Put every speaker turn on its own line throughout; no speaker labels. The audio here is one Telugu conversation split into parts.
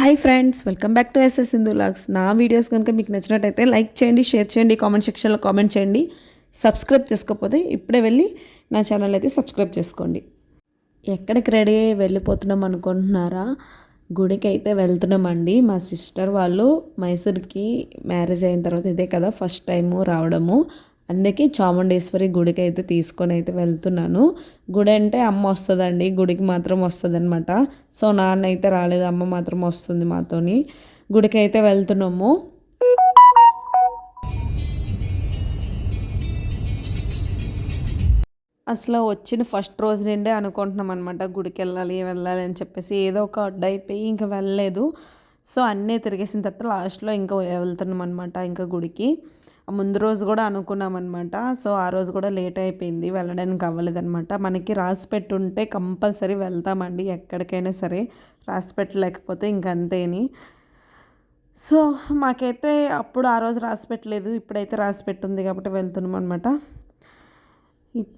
Hi friends welcome back to SS Sindhu logs నా వీడియోస్ కనుక మీకు నచ్చినట్టయితే లైక్ చేయండి షేర్ చేయండి కామెంట్ సెక్షన్లో కామెంట్ చేయండి. సబ్స్క్రైబ్ చేసుకోకపోతే ఇప్పుడే వెళ్ళి నా ఛానల్ అయితే సబ్స్క్రైబ్ చేసుకోండి. ఎక్కడికి రెడీ అయ్యి వెళ్ళిపోతున్నాం అనుకుంటున్నారా? గుడికి అయితే వెళ్తున్నామండి. మా సిస్టర్ వాళ్ళు మైసూర్కి మ్యారేజ్ అయిన తర్వాత ఇదే కదా ఫస్ట్ టైము రావడము. అందుకే చాముండేశ్వరి గుడికి అయితే తీసుకొని అయితే వెళ్తున్నాను. గుడి అంటే అమ్మ వస్తుందండి గుడికి మాత్రం వస్తుంది అనమాట సో నాన్న అయితే రాలేదు అమ్మ మాత్రం వస్తుంది మాతోని. గుడికి అయితే వెళ్తున్నాము. అసలు వచ్చిన ఫస్ట్ రోజు నుండే అనుకుంటున్నాం అనమాట గుడికి వెళ్ళాలి వెళ్ళాలి అని చెప్పేసి. ఏదో ఒక అడ్డు అయిపోయి ఇంకా వెళ్ళలేదు. సో అన్నీ తిరిగేసిన తర్వాత లాస్ట్లో ఇంకా వెళ్తున్నాం అనమాట ఇంకా గుడికి. ముందు రోజు కూడా అనుకున్నాం అనమాట సో ఆ రోజు కూడా లేట్ అయిపోయింది వెళ్ళడానికి అవ్వలేదన్నమాట. మనకి రాసి పెట్టుంటే కంపల్సరీ వెళ్తామండి ఎక్కడికైనా సరే. రాసి పెట్టలేకపోతే ఇంకంతేని సో మాకైతే అప్పుడు ఆ రోజు రాసి పెట్టలేదు ఇప్పుడైతే రాసి పెట్టుంది కాబట్టి వెళ్తున్నాం అనమాట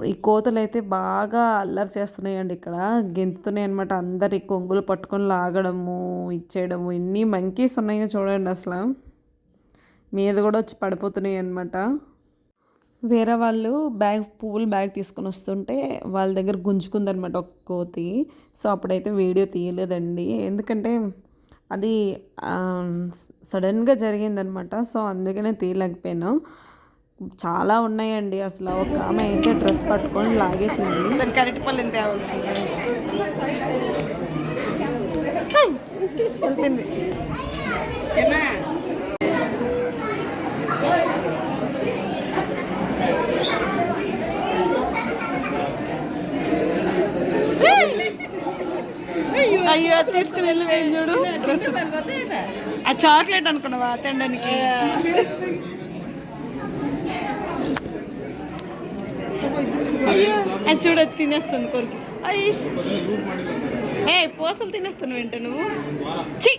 ఈ కోతలు అయితే బాగా అల్లరి చేస్తున్నాయండి ఇక్కడ. గెంతుతున్నాయి అనమాట అందరి కొంగులు పట్టుకొని లాగడము ఇచ్చేయడము ఎన్ని మంకీస్ ఉన్నాయో చూడండి అసలు. మీద కూడా వచ్చి పడిపోతున్నాయి అనమాట వేరే వాళ్ళు బ్యాగ్ పువ్వులు బ్యాగ్ తీసుకొని వస్తుంటే వాళ్ళ దగ్గర గుంజుకుందనమాట ఒక కోతి సో అప్పుడైతే వీడియో తీయలేదండి. ఎందుకంటే అది సడన్గా జరిగిందనమాట సో అందుకనే తీయలేకపోయాను. చాలా ఉన్నాయండి. అసలు ఒక ఆమె అయితే డ్రెస్ పట్టుకొని లాగేసింది. కరెక్ట్ పల్లెని తేవాల్సింది వెళ్తుంది అయ్యో తీసుకుని వెళ్ళి వేయం చూడు? ఆ చాక్లెట్ అనుకున్నావా తినడానికి అది చూడ తినేస్తుంది కొరికి. అయ్యి. ఏ పూసలు తినేస్తాను వెంట నువ్వు? చి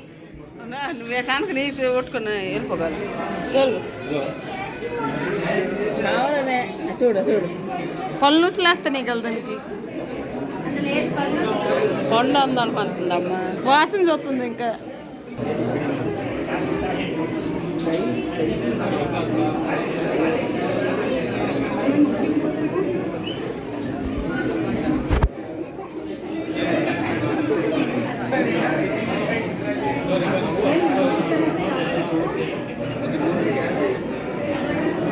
నువ్వే కనుక నీ కొట్టుకున్నా వెళ్ళిపోగలరు చూడు చూడు.
పళ్ళు నూసులేస్తాయి కదా దానికి
కొండ ఉందనుకుంటుందమ్మా.
వాసన చూస్తుంది ఇంకా.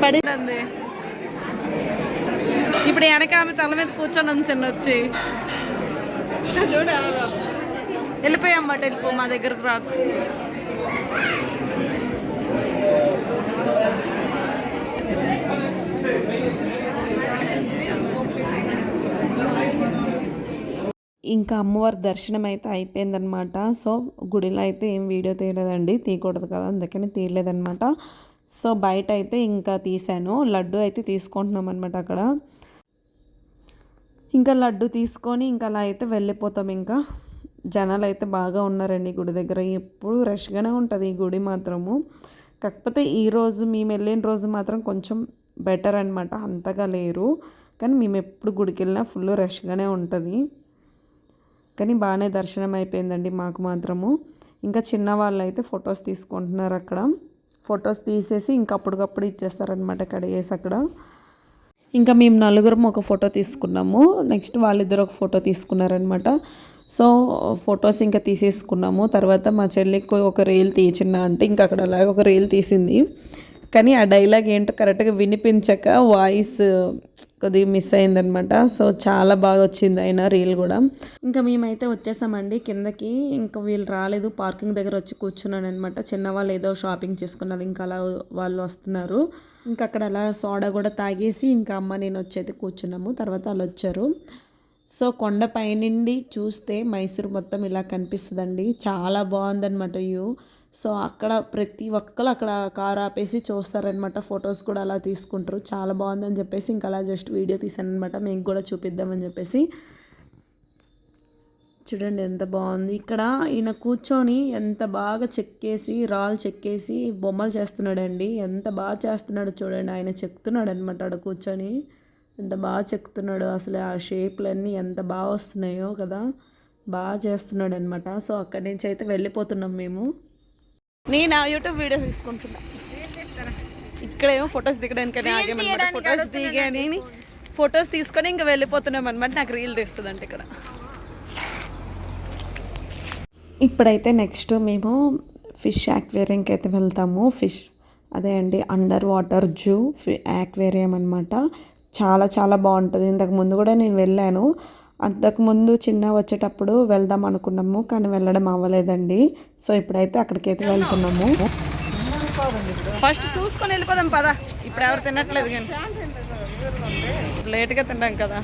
పడింది ఇప్పుడు వెనక ఆమె తల మీద కూర్చొని ఉంది చిన్న వచ్చి.
చూడు
వెళ్ళిపోయామాట వెళ్ళిపో మా దగ్గరకు రాకు. ఇంకా అమ్మవారి దర్శనం అయితే అయిపోయిందనమాట సో గుడిలో అయితే ఏం వీడియో తీయలేదండి. తీయకూడదు కదా అందుకని తీయలేదనమాట సో బయట అయితే ఇంకా తీసాను లడ్డు అయితే తీసుకుంటున్నాం అనమాట అక్కడ. ఇంకా లడ్డు తీసుకొని ఇంకా అలా అయితే వెళ్ళిపోతాం ఇంకా. జనాలు అయితే బాగా ఉన్నారండి గుడి దగ్గర. ఎప్పుడు రష్గానే ఉంటుంది ఈ గుడి మాత్రము. కాకపోతే ఈరోజు మేము వెళ్ళిన రోజు మాత్రం కొంచెం బెటర్ అనమాట అంతగా లేరు. కానీ మేము ఎప్పుడు గుడికి వెళ్ళినా ఫుల్ రష్గానే ఉంటుంది. కానీ బాగానే దర్శనం అయిపోయిందండి మాకు మాత్రము. ఇంకా చిన్న వాళ్ళు అయితే ఫొటోస్ తీసుకుంటున్నారు అక్కడ. ఫొటోస్ తీసేసి ఇంకా అప్పటికప్పుడు ఇచ్చేస్తారనమాట కడిగేసి అక్కడ. ఇంకా మేము నలుగురం ఒక ఫోటో తీసుకున్నాము. నెక్స్ట్ వాళ్ళిద్దరు ఒక ఫోటో తీసుకున్నారనమాట సో ఫొటోస్ ఇంకా తీసేసుకున్నాము. తర్వాత మా చెల్లికి ఒక రీల్ తీసిన అంటే ఇంకా అక్కడ అలాగే ఒక రీల్ తీసింది. కానీ ఆ డైలాగ్ ఏంటో కరెక్ట్గా వినిపించక వాయిస్ కొద్దిగా మిస్ అయిందనమాట సో చాలా బాగా వచ్చింది అయినా రీల్ కూడా. ఇంకా మేమైతే వచ్చేసామండి కిందకి. ఇంకా వీళ్ళు రాలేదు పార్కింగ్ దగ్గర వచ్చి కూర్చున్నాను అనమాట చిన్నవాళ్ళు ఏదో షాపింగ్ చేసుకున్నారు ఇంకా అలా వాళ్ళు వస్తున్నారు. ఇంకా అక్కడ అలా సోడా కూడా తాగేసి ఇంకా అమ్మ నేను వచ్చేది కూర్చున్నాము. తర్వాత వాళ్ళు వచ్చారు. సో కొండ పైనుండి చూస్తే మైసూర్ మొత్తం ఇలా కనిపిస్తుందండి. చాలా బాగుందన్నమాట వ్యూ. సో అక్కడ ప్రతి ఒక్కరు అక్కడ కార్ ఆపేసి చూస్తారనమాట ఫొటోస్ కూడా అలా తీసుకుంటారు. చాలా బాగుందని చెప్పేసి ఇంకా అలా జస్ట్ వీడియో తీసానమాట మేము కూడా చూపిద్దామని చెప్పేసి. చూడండి ఎంత బాగుంది. ఇక్కడ ఈయన కూర్చొని ఎంత బాగా చెక్కేసి రాళ్ళు చెక్కేసి బొమ్మలు చేస్తున్నాడండి. ఎంత బాగా చేస్తున్నాడు చూడండి. ఆయన చెక్తున్నాడు అనమాట ఆడ కూర్చొని. ఎంత బాగా చెక్తున్నాడు అసలు ఆ షేప్లన్నీ ఎంత బాగా వస్తున్నాయో కదా. బాగా చేస్తున్నాడు అనమాట సో అక్కడి నుంచి అయితే వెళ్ళిపోతున్నాం మేము. నేను యూట్యూబ్ వీడియోస్ తీసుకుంటున్నా. ఇక్కడేమో ఫొటోస్ దిగడానికి ఆగేమన్నమాట. ఫొటోస్ దిగాని ఫొటోస్ తీసుకొని ఇంకా వెళ్ళిపోతున్నాం అనమాట నాకు రీల్ తీస్తుందంట ఇక్కడ. ఇప్పుడైతే నెక్స్ట్ మేము ఫిష్ యాక్వేరియంకి అయితే వెళ్తాము. ఫిష్ అదే అండి అండర్ వాటర్ జూ ఫి యాక్వేరియం అనమాట చాలా చాలా బాగుంటుంది. ఇంతకు ముందు కూడా నేను వెళ్ళాను. అంతకుముందు చిన్న వచ్చేటప్పుడు వెళ్దాం అనుకున్నాము కానీ వెళ్ళడం అవ్వలేదండి. సో ఇప్పుడైతే అక్కడికైతే వెళ్తున్నాము. ఫస్ట్ చూసుకొని వెళ్ళిపోదాం పదా. ఇప్పుడు ఎవరు తినట్లేదు కానీ. లేట్గా తిన్నాం కదా.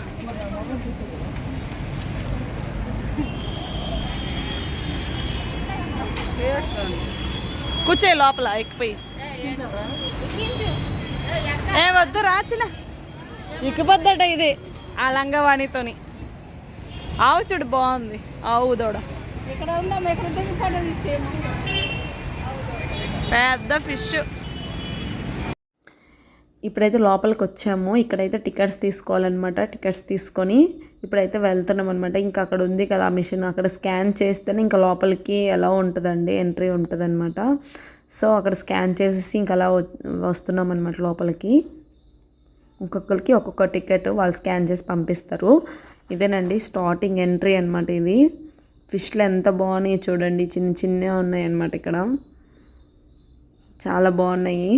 కూర్చోయి లోపల ఎక్కిపోయి. ఏ వద్దు రాచిన. ఇకపోద్దట ఇది. ఆ లంగవాణితోని. ఆవు చూడు బాగుంది. ఆవు దూడ. పెద్ద ఫిష్. ఇప్పుడైతే లోపలికి వచ్చాము. ఇక్కడైతే టికెట్స్ తీసుకోవాలన్నమాట. టికెట్స్ తీసుకొని ఇప్పుడైతే వెళ్తున్నాం అనమాట ఇంకా అక్కడ ఉంది కదా ఆ మిషన్. అక్కడ స్కాన్ చేస్తేనే ఇంకా లోపలికి ఎలా ఉంటుందండి? ఎంట్రీ ఉంటుందన్నమాట. సో అక్కడ స్కాన్ చేసేసి ఇంకా అలా వ- వస్తున్నాం అనమాట లోపలికి. ఒక్కొక్కరికి ఒక్కొక్క టికెట్ వాళ్ళు స్కాన్ చేసి పంపిస్తారు. ఇదేనండి స్టార్టింగ్ ఎంట్రీ అనమాట ఇది. ఫిష్లు ఎంత బాగున్నాయి చూడండి. చిన్న చిన్నగా ఉన్నాయి అనమాట ఇక్కడ. చాలా బాగున్నాయి.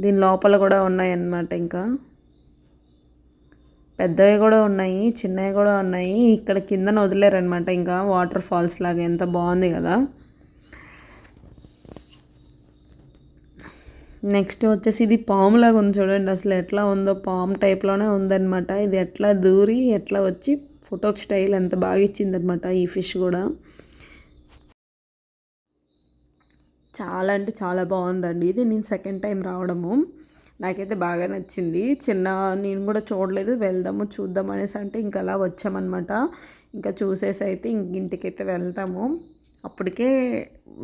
దీని లోపల కూడా ఉన్నాయి అన్నమాట ఇంకా. పెద్దవి కూడా ఉన్నాయి చిన్నవి కూడా ఉన్నాయి. ఇక్కడ కిందన వదిలేరనమాట ఇంకా. వాటర్ ఫాల్స్ లాగా ఎంత బాగుంది కదా. నెక్స్ట్ వచ్చేసి ఇది పాములాగా ఉంది చూడండి. అసలు ఎట్లా ఉందో పాము టైప్లోనే ఉందన్నమాట. ఇది ఎట్లా దూరి ఎట్లా వచ్చి ఫోటోకి స్టైల్ ఎంత బాగా ఇచ్చిందనమాట ఈ ఫిష్ కూడా. చాలా అంటే చాలా బాగుందండి. ఇది నేను సెకండ్ టైం రావడము. నాకైతే బాగా నచ్చింది. చిన్న నేను కూడా చూడలేదు. వెళ్దాము చూద్దాం అనేసి అంటే ఇంకా అలా వచ్చామన్నమాట. ఇంకా చూసేసి అయితే ఇంక ఇంటికైతే వెళ్తాము. అప్పటికే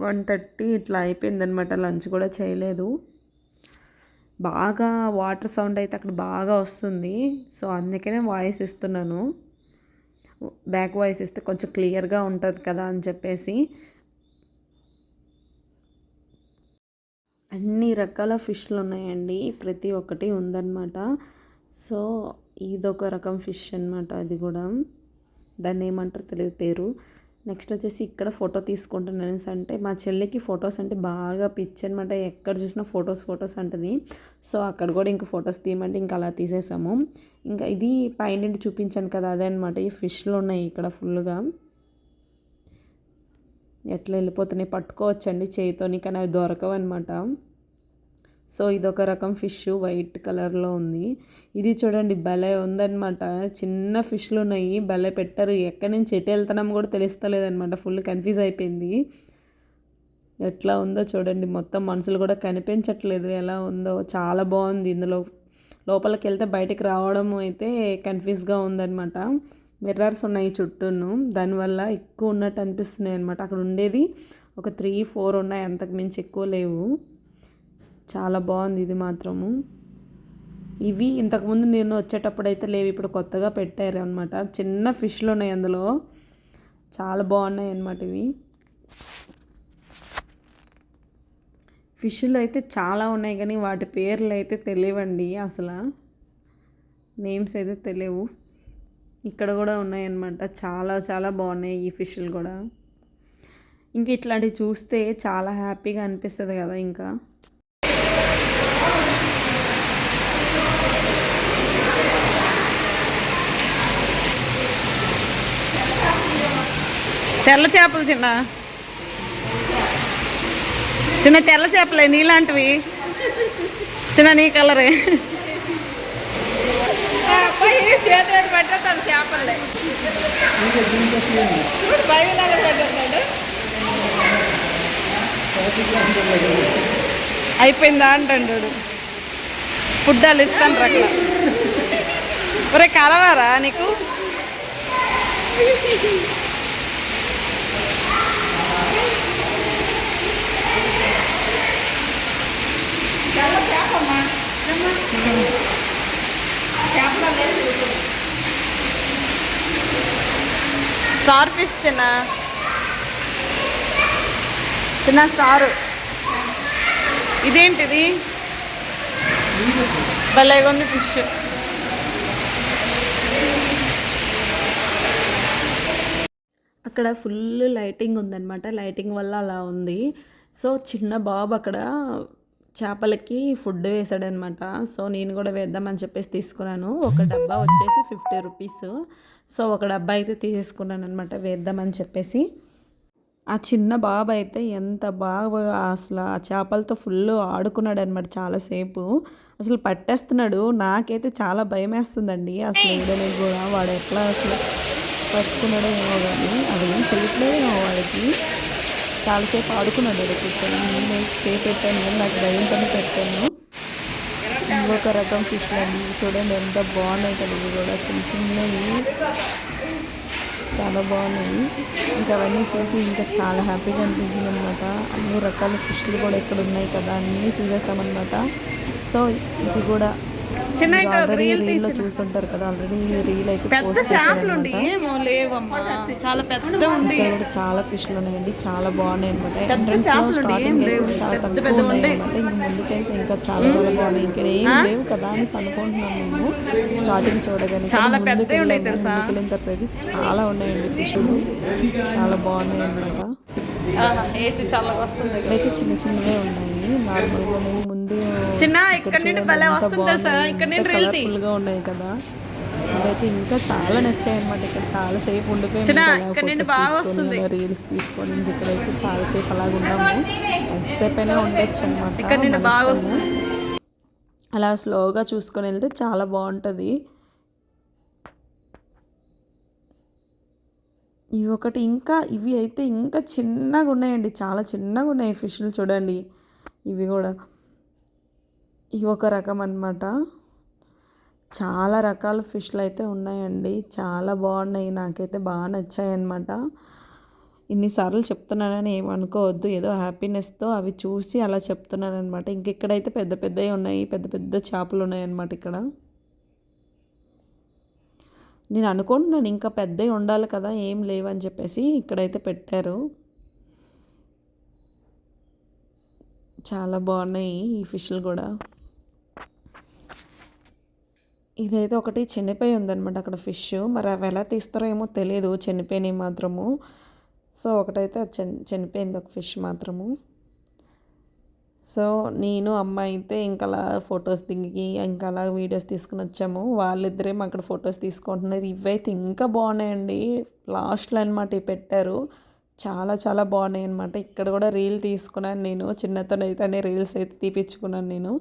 వన్ థర్టీ ఇట్లా అయిపోయిందనమాట లంచ్ కూడా చేయలేదు. బాగా వాటర్ సౌండ్ అయితే అక్కడ బాగా వస్తుంది. సో అందుకనే వాయిస్ ఇస్తున్నాను. బ్యాక్ వాయిస్ ఇస్తే కొంచెం క్లియర్గా ఉంటుంది కదా అని చెప్పేసి. అన్ని రకాల ఫిష్లు ఉన్నాయండి. ప్రతి ఒక్కటి ఉందన్నమాట. సో ఇదొక రకం ఫిష్ అన్నమాట అది కూడా. దాన్ని ఏమంటారో? తెలియదు పేరు. నెక్స్ట్ వచ్చేసి ఇక్కడ ఫోటో తీసుకుంటున్నాను అంటే మా చెల్లికి ఫొటోస్ అంటే బాగా పిచ్చి అనమాట ఎక్కడ చూసినా ఫొటోస్ ఫొటోస్ అంటది. సో అక్కడ కూడా ఇంకా ఫొటోస్ తీయమంటే ఇంకా అలా తీసేసాము. ఇంకా ఇది పైనుండి చూపించాను కదా అదే అనమాట ఈ ఫిష్లు ఉన్నాయి ఇక్కడ ఫుల్గా ఎట్లా వెళ్ళిపోతున్నాయి పట్టుకోవచ్చండి చేయితోని కానీ అవి దొరకవు అనమాట సో ఇదొక రకం ఫిష్ వైట్ కలర్లో ఉంది. ఇది చూడండి భలే ఉందన్నమాట. చిన్న ఫిష్లు ఉన్నాయి భలే పెట్టారు. ఎక్కడి నుంచి ఎటు వెళ్తున్నాం కూడా తెలుస్తలేదనమాట ఫుల్ కన్ఫ్యూజ్ అయిపోయింది. ఎట్లా ఉందో చూడండి మొత్తం మనుషులు కూడా కనిపించట్లేదు. ఎలా ఉందో చాలా బాగుంది. ఇందులో లోపలికి వెళ్తే బయటికి రావడం అయితే కన్ఫ్యూజ్గా ఉందన్నమాట. మిర్రర్స్ ఉన్నాయి చుట్టూను. దానివల్ల ఎక్కువ ఉన్నట్టు అనిపిస్తున్నాయి అనమాట అక్కడ ఉండేది ఒక త్రీ ఫోర్ ఉన్నాయి. అంతకు మించి ఎక్కువ లేవు. చాలా బాగుంది ఇది మాత్రము. ఇవి ఇంతకుముందు నేను వచ్చేటప్పుడు అయితే లేవు ఇప్పుడు కొత్తగా పెట్టారు అనమాట చిన్న ఫిష్లు ఉన్నాయి అందులో. చాలా బాగున్నాయి అన్నమాట ఇవి. ఫిష్లు అయితే చాలా ఉన్నాయి కానీ వాటి పేర్లు అయితే తెలియవండి అసలు. నేమ్స్ అయితే తెలియవు. ఇక్కడ కూడా ఉన్నాయన్నమాట చాలా చాలా బాగున్నాయి ఈ ఫిష్లు కూడా. ఇంక ఇట్లాంటివి చూస్తే చాలా హ్యాపీగా అనిపిస్తుంది కదా ఇంకా. తెల్ల చేపలు చిన్న. చిన్న తెల్ల చేపలే నీలాంటివి. చిన్న నీ కలరే.
చేతులు చేపలే
అయిపోయిందా అంటాడు ఫుడ్ వాళ్ళు ఇస్తాను అట్లా ఒరే కలవారా నీకు?
చేపమ్మా చేపల లేదు
స్టార్ ఫిష్ చిన్న. చిన్న స్టార్. ఇదేంటిది? భలేగా ఉంది ఫిష్. అక్కడ ఫుల్ లైటింగ్ ఉందన్నమాట. లైటింగ్ వల్ల అలా ఉంది. సో చిన్న బాబు అక్కడ చేపలకి ఫుడ్ వేసాడనమాట. సో నేను కూడా వేద్దామని చెప్పేసి తీసుకున్నాను. ఒక డబ్బా వచ్చేసి ఫిఫ్టీ రూపీస్. సో ఒక డబ్బా అయితే తీసేసుకున్నాను అనమాట వేద్దామని చెప్పేసి. ఆ చిన్న బాబు అయితే ఎంత బాగా అసలు ఆ చేపలతో ఫుల్ ఆడుకున్నాడు అనమాట చాలాసేపు. అసలు పట్టేస్తున్నాడు. నాకైతే చాలా భయం వేస్తుందండి అసలు వేయడానికి కూడా వాడు ఎట్లా అసలు పట్టుకున్నాడో ఏమో కానీ అది ఏం చేయట్లేదు వాడికి. చాలాసేపు ఆడుకున్నాడు వాడు కూర్చొని. నేను సేపు పెట్టాను కానీ నాకు భయంతోనే పెట్టాను. ఇంకొక రకం ఫిష్లు అండి చూడండి ఎంత బాగున్నాయి కదా ఇవి కూడా. చిన్న చిన్నవి చాలా బాగున్నాయి. ఇంకా అవన్నీ చూసి ఇంకా చాలా హ్యాపీగా అనిపించింది అనమాట అన్ని రకాల ఫిష్లు కూడా ఇక్కడ ఉన్నాయి కదా అన్నీ చూసేసామన్నమాట. సో ఇది కూడా ఆల్రెడీ రీల్లో చూసుంటారు కదా ఆల్రెడీ రీల్ అయితే పోస్ట్ చేశారనమాట.
ఏమో లేవమ్మా. చాలా పెద్ద ఉంది.
ఇక్కడ చాలా ఫిష్లు ఉన్నాయండి చాలా బాగున్నాయి అనమాట ఎంట్రన్స్లో స్టార్టింగ్ అయితే చాలా తక్కువ ఉన్నాయి అనమాట ఇంక ముందుకైతే ఇంకా చాలా చాలా బాగున్నాయి. ఇంకా ఏం లేవు కదా అని అనుకుంటున్నాం మేము. స్టార్టింగ్ చూడగానే చాలా తర్వాత అయితే చాలా ఉన్నాయండి ఫిష్లు చాలా బాగున్నాయి అనమాట
ఏసీ చాలా వస్తుంది.
ఇక్కడైతే చిన్న చిన్నవే ఉన్నాయి. నార్మల్గా మేము ముందు
చిన్న ఇక్కడ నుండి భలే వస్తుంది తెలుసా? ఇక్కడ నుండి రీల్ తీ.
కలర్ఫుల్గా ఉన్నాయి కదా. ఇదైతే ఇంకా చాలా నచ్చాయి అనమాట ఇక్కడ చాలా సేపు
చిన్న, ఇక్కడ నుండి బాగా వస్తుంది.
రీల్స్ తీసుకొని ఇంక ఇక్కడైతే చాలా సేపు అలాగ ఉన్నాము. ఎంతసేపు అయినా ఉండొచ్చు అనమాట
ఇక్కడ నుండి బాగా వస్తుంది.
అలా స్లోగా చూసుకొని వెళ్తే చాలా బాగుంటుంది. ఇవి ఒకటి ఇంకా ఇవి అయితే ఇంకా చిన్నగా ఉన్నాయండి. చాలా చిన్నగా ఉన్నాయి ఫిష్లు చూడండి. ఇవి కూడా. ఇవి ఒక రకం అన్నమాట. చాలా రకాల ఫిష్లు అయితే ఉన్నాయండి. చాలా బాగున్నాయి. నాకైతే బాగా నచ్చాయి అన్నమాట. ఇన్నిసార్లు చెప్తున్నానని ఏమనుకోవద్దు ఏదో హ్యాపీనెస్తో అవి చూసి అలా చెప్తున్నాను అనమాట ఇంక ఇక్కడైతే పెద్ద పెద్దవి ఉన్నాయి. పెద్ద పెద్ద చేపలు ఉన్నాయన్నమాట ఇక్కడ. నేను అనుకుంటున్నాను ఇంకా పెద్దవి ఉండాలి కదా ఏం లేవని చెప్పేసి ఇక్కడైతే పెట్టారు. చాలా బాగున్నాయి ఈ ఫిష్లు కూడా. ఇదైతే ఒకటి చనిపోయి ఉందన్నమాట అక్కడ ఫిష్. మరి అవి ఎలా తీస్తారో ఏమో తెలియదు చనిపోయినవి మాత్రము. సో ఒకటైతే అది చని చనిపోయింది ఒక ఫిష్ మాత్రము. సో నేను అమ్మ అయితే ఇంకా అలా ఫొటోస్ దిగి ఇంకా అలా వీడియోస్ తీసుకుని వచ్చాము. వాళ్ళిద్దరేమో అక్కడ ఫొటోస్ తీసుకుంటున్నారు. ఇవైతే ఇంకా బాగున్నాయండి. లాస్ట్లో అనమాట ఇవి పెట్టారు. చాలా చాలా బాగున్నాయి అనమాట ఇక్కడ కూడా రీల్ తీసుకున్నాను నేను. చిన్నతోనైతే రీల్స్ అయితే తీపించుకున్నాను నేను.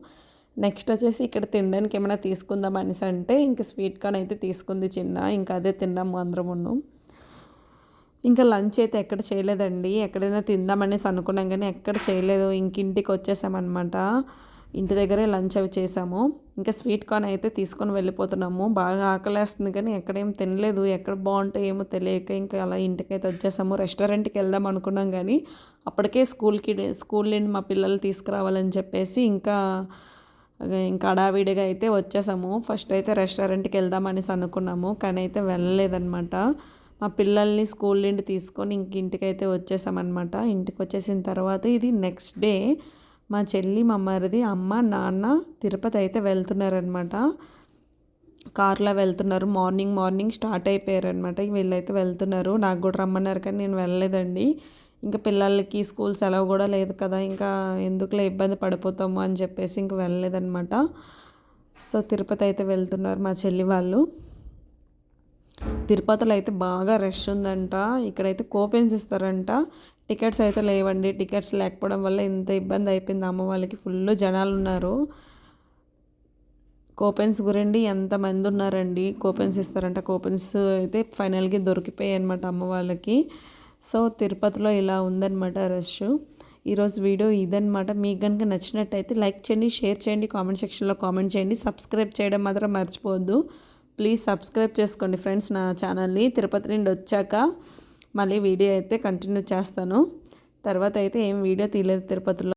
నెక్స్ట్ వచ్చేసి ఇక్కడ తినడానికి ఏమైనా తీసుకుందాం అనేసి అంటే ఇంక స్వీట్ కార్న్ అయితే తీసుకుంది చిన్న ఇంకా అదే తిన్నాము అందరం ఉన్నాం ఇంకా లంచ్ అయితే ఎక్కడ చేయలేదండి ఎక్కడైనా తిందామనేసి అనుకున్నాం కానీ ఎక్కడ చేయలేదు ఇంక ఇంటికి వచ్చేసామన్నమాట. ఇంటి దగ్గరే లంచ్ అవి చేసాము. ఇంకా స్వీట్ కార్న్ అయితే తీసుకొని వెళ్ళిపోతున్నాము. బాగా ఆకలేస్తుంది కానీ ఎక్కడేం తినలేదు ఎక్కడ బాగుంటాయి ఏమో తెలియక ఇంకా అలా ఇంటికైతే వచ్చేసాము. రెస్టారెంట్కి వెళ్దాం అనుకున్నాం కానీ అప్పటికే స్కూల్కి స్కూల్ నుండి మా పిల్లలు తీసుకురావాలని చెప్పేసి ఇంకా ఇంకా అడావిడిగా అయితే వచ్చేసాము. ఫస్ట్ అయితే రెస్టారెంట్కి వెళ్దామనేసి అనుకున్నాము. కానీ అయితే వెళ్ళలేదన్నమాట. మా పిల్లల్ని స్కూల్ నుండి తీసుకొని ఇంక ఇంటికైతే వచ్చేసామన్నమాట. ఇంటికి వచ్చేసిన తర్వాత ఇది నెక్స్ట్ డే మా చెల్లి మా మరిది అమ్మ నాన్న తిరుపతి అయితే వెళ్తున్నారనమాట కార్లో వెళ్తున్నారు. మార్నింగ్ మార్నింగ్ స్టార్ట్ అయిపోయారు అనమాట వీళ్ళైతే వెళ్తున్నారు. నాకు కూడా రమ్మన్నారు కానీ నేను వెళ్ళలేదండి. ఇంకా పిల్లలకి స్కూల్ సెలవు కూడా లేదు కదా ఇంకా ఎందుకులే ఇబ్బంది పడిపోతాము అని చెప్పేసి ఇంక వెళ్ళలేదన్నమాట. సో తిరుపతి అయితే వెళ్తున్నారు మా చెల్లి వాళ్ళు. తిరుపతిలో అయితే బాగా రష్ ఉందంట. ఇక్కడైతే కూపెన్స్ ఇస్తారంట. టికెట్స్ అయితే లేవండి. టికెట్స్ లేకపోవడం వల్ల ఇంత ఇబ్బంది అయిపోయింది అమ్మ వాళ్ళకి. ఫుల్ జనాలు ఉన్నారు. కూపెన్స్ గురండి ఎంతమంది ఉన్నారండి. కూపెన్స్ ఇస్తారంట. కూపెన్స్ అయితే ఫైనల్గా దొరికిపోయాయి అనమాట అమ్మ వాళ్ళకి. సో తిరుపతిలో ఇలా ఉందన్నమాట రష్. ఈరోజు వీడియో ఇదనమాట మీకు కనుక నచ్చినట్టయితే లైక్ చేయండి షేర్ చేయండి కామెంట్ సెక్షన్లో కామెంట్ చేయండి. సబ్స్క్రైబ్ చేయడం మాత్రం మర్చిపోవద్దు. ప్లీజ్ సబ్స్క్రైబ్ చేసుకోండి ఫ్రెండ్స్ నా ఛానల్ని. తిరుపతి నుండి వచ్చాక మళ్ళీ వీడియో అయితే కంటిన్యూ చేస్తాను. తర్వాత అయితే ఏం వీడియో తీయలేదు తిరుపతిలో.